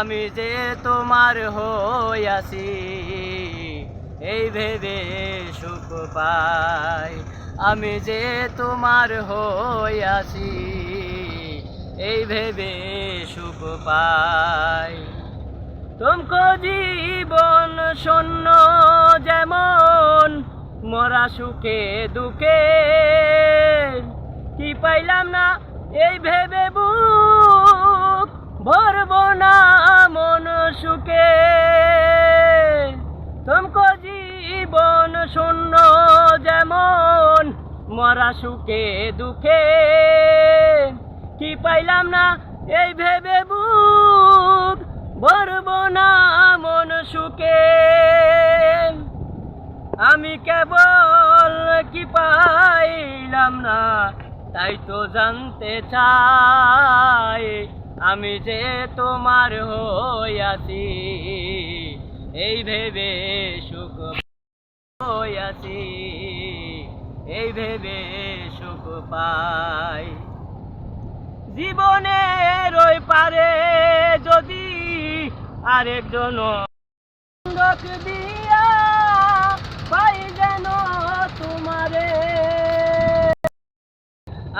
আমি যে তোমার হইয়াছি এই ভেবে সুখ পাই। আমি যে তোমার হইয়াছি এই ভেবে সুখ পাই। তুমকো জীবন শূন্য যেমন, মরা সুখে দুঃখে, কি পাইলাম না এই ভেবে মরা সুখে, দুঃখে। কি পাইলাম না এই ভেবে বুক? ভরব না মন সুখে। আমি কেবল কি পাইলাম না, তাই তো জানতে চাই। আমি যে তোমার হইয়াছি এই ভেবে সুখ হইয়াছি এই ভেবে সুখ পাই। জীবনের ওই পারে যদি আরেকজন দিয়া যেন তোমারে।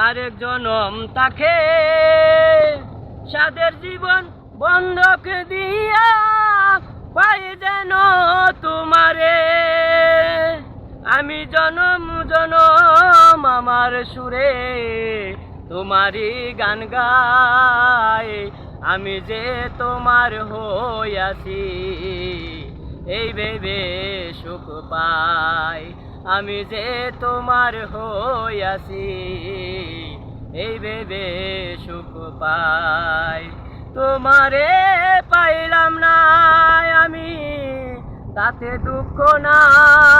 আরেক জনম তাকে সাদের জীবন বন্ধক দিয়া পাই যেন তোমারে। আমি জনম জনম আমার সুরে, তোমারই গান গাই। আমি যে তোমার হইয়াছি এই ভেবে সুখ পাই। আমি যে তোমার হইয়াছি এই ভেবে সুখ পাই। তোমারে পাইলাম না আমি, তাতে দুঃখ নাই।